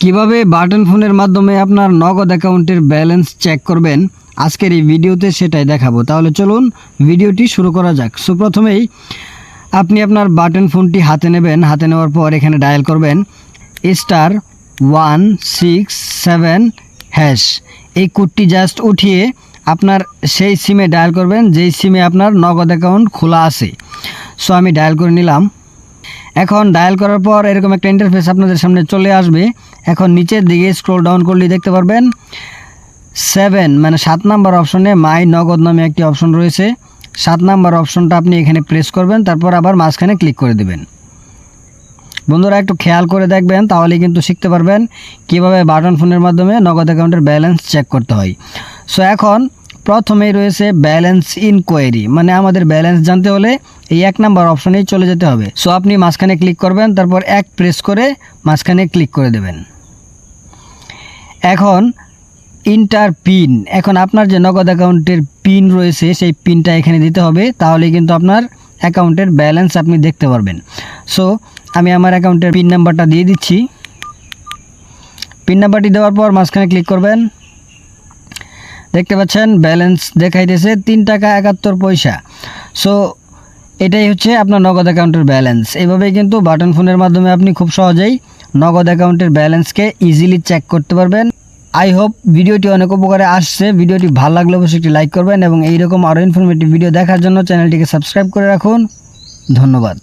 কীভাবে বাটন ফোনের মাধ্যমে আপনার নগদ অ্যাকাউন্টের ব্যালেন্স চেক করবেন? আজকের এই ভিডিওতে সেটাই দেখাবো। তাহলে চলুন ভিডিওটি শুরু করা যাক। সো প্রথমেই আপনি আপনার বাটন ফোনটি হাতে নেবেন। হাতে নেওয়ার পর এখানে ডায়াল করবেন। Star one six seven hash এই কোডটি জাস্ট উঠিয়ে আপনার সেই সিমে ডায়াল করবেন। যেই সিমে আপনার নগদ অ্যাকাউন্ট খোলা আছে। সো আমি ডায়াল করে নিলাম। এখন ডায়াল করার পর এরকম একটা ইন্টারফেস আপনাদের সামনে চলে আসবে। এখন নিচের দিকে স্ক্রোল ডাউন করলে দেখতে পারবেন সেভেন মানে সাত নাম্বার অপশনে মাই নগদ নামে একটি অপশন রয়েছে। সাত নাম্বার অপশনটা আপনি এখানে প্রেস করবেন, তারপর আবার মাঝখানে ক্লিক করে দেবেন। বন্ধুরা, একটু খেয়াল করে দেখবেন, তাহলে কিন্তু শিখতে পারবেন কীভাবে বাটন ফোনের মাধ্যমে নগদ অ্যাকাউন্টের ব্যালেন্স চেক করতে হয়। সো এখন প্রথমেই রয়েছে ব্যালেন্স ইনকোয়ারি মানে আমাদের ব্যালেন্স জানতে হলে এই এক নাম্বার অপশনেই চলে যেতে হবে। সো আপনি মাঝখানে ক্লিক করবেন, তারপর এক প্রেস করে মাঝখানে ক্লিক করে দেবেন। এখন ইন্টার পিন এখন আপনার যে নগদ অ্যাকাউন্টের পিন রয়েছে, সেই পিনটা এখানে দিতে হবে, তাহলে কিন্তু আপনার অ্যাকাউন্টের ব্যালেন্স আপনি দেখতে পারবেন। সো আমি আমার অ্যাকাউন্টের পিন নাম্বারটা দিয়ে দিচ্ছি। পিন নাম্বারটি দেওয়ার পর মাঝখানে ক্লিক করবেন। দেখতে পাচ্ছেন ব্যালেন্স দেখাইতেছে তিন টাকা একাত্তর পয়সা। সো এটাই হচ্ছে আপনার নগদ অ্যাকাউন্টের ব্যালেন্স এভাবেই কিন্তু বাটন ফোনের মাধ্যমে আপনি খুব সহজেই নগদ অ্যাকাউন্টের ব্যালেন্সকে ইজিলি চেক করতে পারবেন। আই হোপ ভিডিওটি অনেক উপকারে আসছে। ভিডিওটি ভালো লাগলে অবশ্যই একটি লাইক করবেন এবং এইরকম আরও ইনফরমেটিভ ভিডিও দেখার জন্য চ্যানেলটিকে সাবস্ক্রাইব করে রাখুন। ধন্যবাদ।